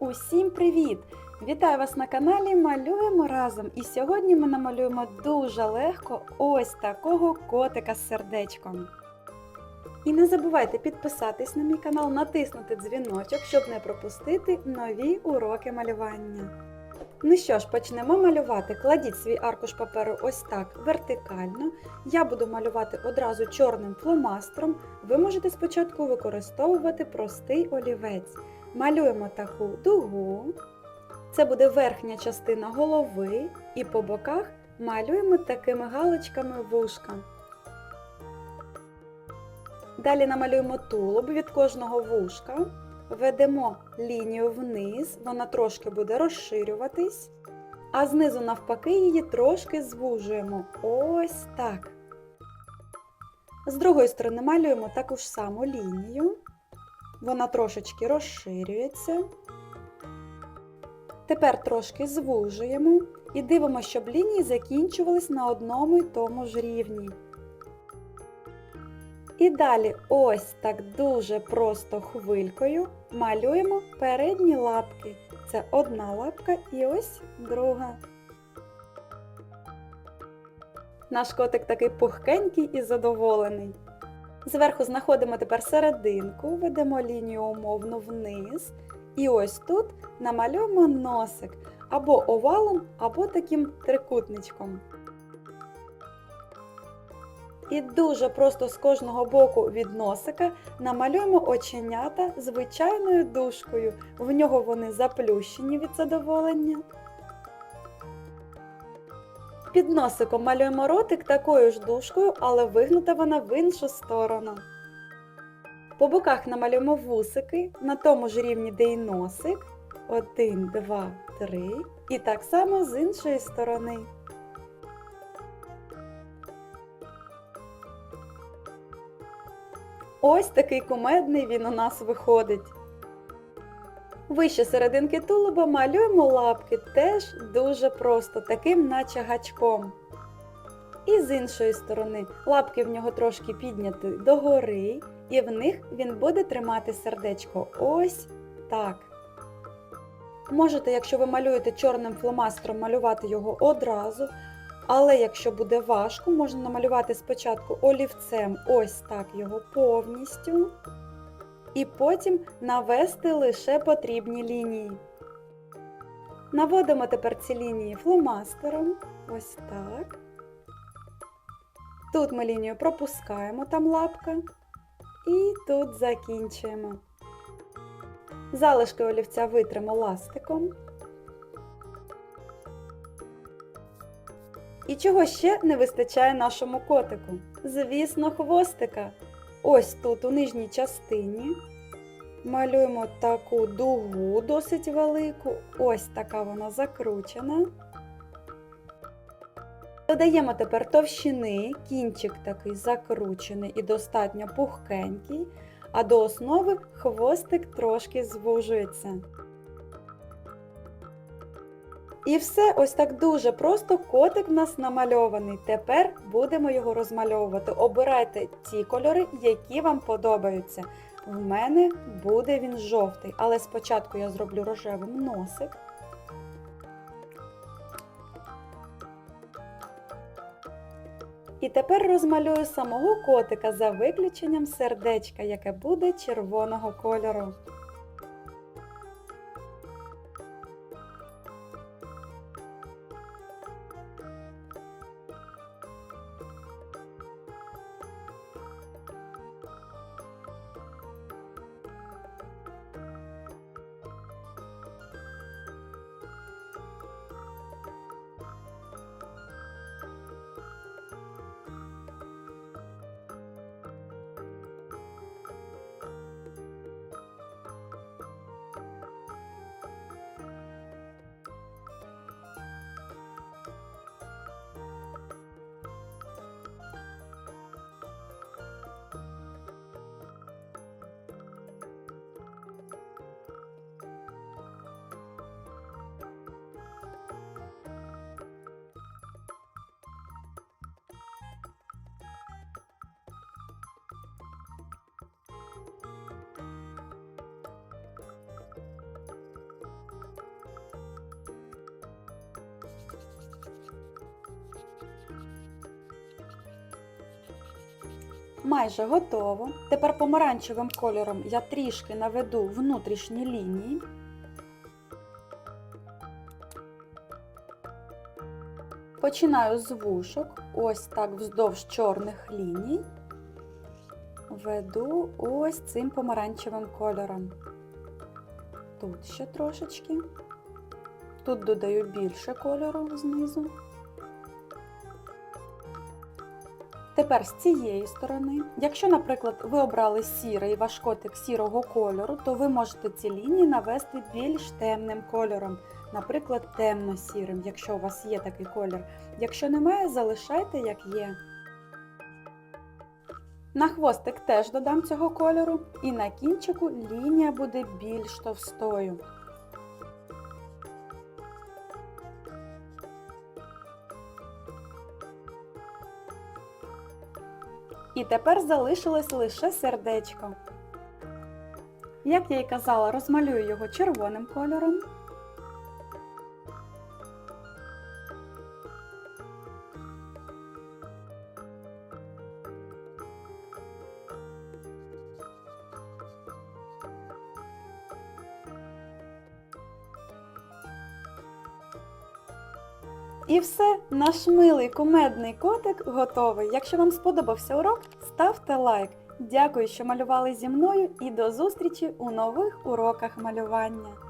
Усім привіт! Вітаю вас на каналі Малюємо разом. І сьогодні ми намалюємо дуже легко ось такого котика з сердечком. І не забувайте підписатись на мій канал, натиснути дзвіночок, щоб не пропустити нові уроки малювання. Ну що ж, почнемо малювати. Кладіть свій аркуш паперу ось так вертикально. Я буду малювати одразу чорним фломастером. Ви можете спочатку використовувати простий олівець. Малюємо таку дугу. Це буде верхня частина голови, і по боках малюємо такими галочками вушка. Далі намалюємо тулуб від кожного вушка. Ведемо лінію вниз, вона трошки буде розширюватись, а знизу навпаки її трошки звужуємо. Ось так. З другої сторони малюємо таку ж саму лінію. Вона трошечки розширюється. Тепер трошки звужуємо і дивимося, щоб лінії закінчувались на одному й тому ж рівні. І далі ось так дуже просто хвилькою малюємо передні лапки. Це одна лапка і ось друга. Наш котик такий пухкенький і задоволений. Зверху знаходимо тепер серединку, ведемо лінію умовно вниз. І ось тут намалюємо носик або овалом, або таким трикутничком. І дуже просто з кожного боку від носика намалюємо оченята звичайною дужкою. В нього вони заплющені від задоволення. Під носиком малюємо ротик такою ж дужкою, але вигнута вона в іншу сторону. По боках намалюємо вусики на тому ж рівні, де і носик. Один, два, три. І так само з іншої сторони. Ось такий кумедний він у нас виходить. Вище серединки тулуба малюємо лапки теж дуже просто, таким наче гачком. І з іншої сторони лапки в нього трошки підняті догори, і в них він буде тримати сердечко ось так. Можете, якщо ви малюєте чорним фломастером, малювати його одразу. Але якщо буде важко, можна намалювати спочатку олівцем ось так його повністю. І потім навести лише потрібні лінії. Наводимо тепер ці лінії фломастером. Ось так. Тут ми лінію пропускаємо, там лапка. І тут закінчуємо. Залишки олівця витримо ластиком. І чого ще не вистачає нашому котику? Звісно, хвостика. Ось тут у нижній частині малюємо таку дугу досить велику. Ось така вона закручена. Додаємо тепер товщини, кінчик такий закручений і достатньо пухкенький, а до основи хвостик трошки звужується. І все ось так дуже просто котик в нас намальований. Тепер будемо його розмальовувати. Обирайте ті кольори, які вам подобаються. В мене буде він жовтий, але спочатку я зроблю рожевим носик. І тепер розмалюю самого котика за виключенням сердечка, яке буде червоного кольору. Майже готово. Тепер помаранчевим кольором я трішки наведу внутрішні лінії. Починаю з вушок, ось так вздовж чорних ліній. Веду ось цим помаранчевим кольором. Тут ще трошечки. Тут додаю більше кольору знизу. Тепер з цієї сторони, якщо, наприклад, ви обрали сірий ваш котик сірого кольору, то ви можете ці лінії навести більш темним кольором, наприклад, темно-сірим, якщо у вас є такий колір. Якщо немає, залишайте як є. На хвостик теж додам цього кольору, і на кінчику лінія буде більш товстою. І тепер залишилось лише сердечко. Як я й казала, розмалюю його червоним кольором. І все, наш милий кумедний котик готовий. Якщо вам сподобався урок, ставте лайк. Дякую, що малювали зі мною і до зустрічі у нових уроках малювання.